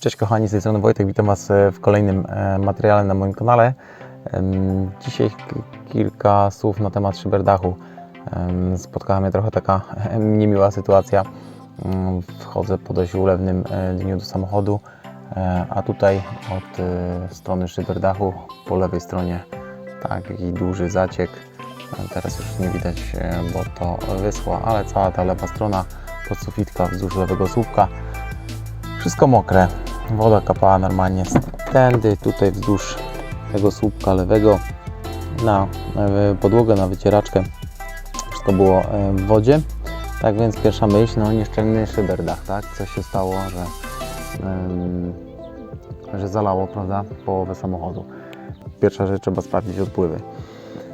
Cześć kochani, z tej strony Wojtek, witam Was e, w kolejnym e, materiale na moim kanale. Dzisiaj kilka słów na temat szyberdachu. Spotkała mnie trochę taka em, niemiła sytuacja. Mm, Wchodzę po dość ulewnym e, dniu do samochodu, a tutaj od strony szyberdachu po lewej stronie taki duży zaciek. Teraz już nie widać, e, bo to wyschło, ale cała ta lewa strona podsufitka wzdłuż lewego słupka wszystko mokre. Woda kapała normalnie tędy, tutaj wzdłuż tego słupka lewego na e, podłogę, na wycieraczkę. Wszystko było e, w wodzie. Tak więc pierwsza myśl, no nieszczelny szyberdach, tak? Co się stało, że, em, że zalało, prawda, połowę samochodu. Pierwsza rzecz, trzeba sprawdzić odpływy.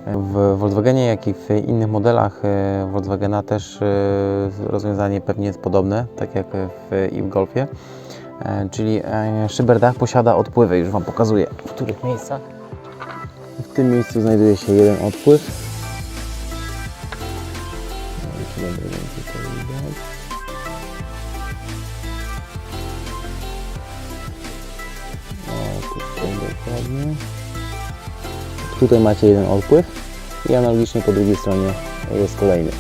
W Volkswagenie, jak i w innych modelach e, Volkswagena też e, rozwiązanie pewnie jest podobne, tak jak w, i w Golfie. E, Czyli szyberdach posiada odpływy, już Wam pokazuję w których miejscach. W tym miejscu znajduje się jeden odpływ. No. O, tutaj dokładnie. Tutaj macie jeden odpływ i analogicznie po drugiej stronie jest kolejny.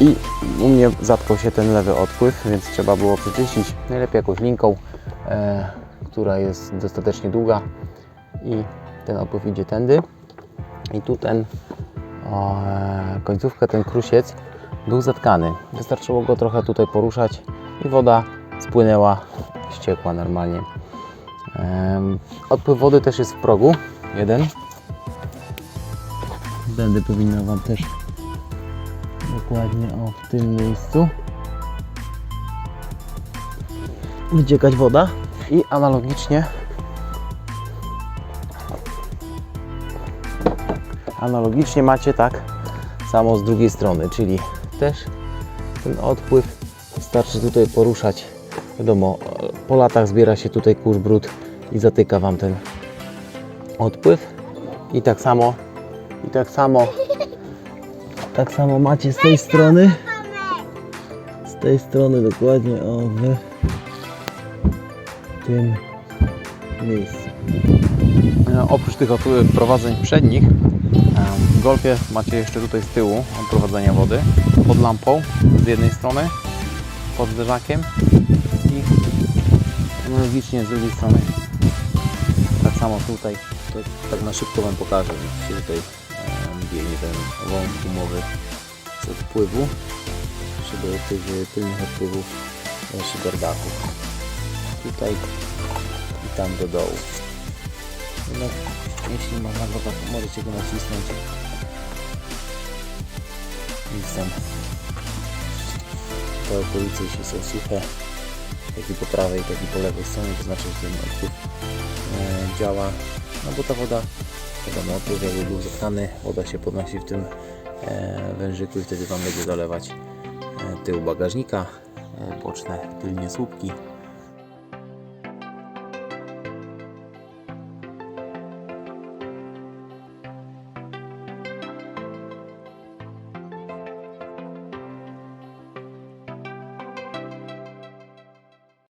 I u mnie zatkał się ten lewy odpływ, więc trzeba było przeczyścić najlepiej jakąś linką, e, która jest dostatecznie długa i ten odpływ idzie tędy. I tu ten e, ten krusiec był zatkany. Wystarczyło go trochę tutaj poruszać i woda spłynęła, ściekła normalnie. Em, odpływ wody też jest w progu, jeden. Tędy powinno Wam też dokładnie o w tym miejscu. Wyciekać woda i analogicznie analogicznie macie tak samo z drugiej strony, czyli też ten odpływ wystarczy tutaj poruszać. Wiadomo, po latach zbiera się tutaj kurz brud i zatyka Wam ten odpływ. I tak samo i tak samo tak samo macie z tej strony. Z tej strony dokładnie o w tym miejscu. E, Oprócz tych odprowadzeń przednich, e, w Golfie macie jeszcze tutaj z tyłu odprowadzenia wody pod lampą z jednej strony, pod zderzakiem i analogicznie z drugiej strony. Tak samo tutaj, to tak na szybko Wam pokażę, tutaj biegnie ten wąt gumowy z odpływu, do tych tylnych odpływów e, szyberdachu. Tutaj i tam do dołu. No, jeśli można go tak, możecie go nacisnąć. Nic tam. Te okolice jeśli są suche, jak i po prawej, tak i po lewej stronie, to znaczy, że ten odpływ e, działa, no bo ta woda Wiadomo, odpływ jakby był zatkany, woda się podnosi w tym e, wężyku i wtedy Wam będzie zalewać e, tył bagażnika, e, boczne tylnie słupki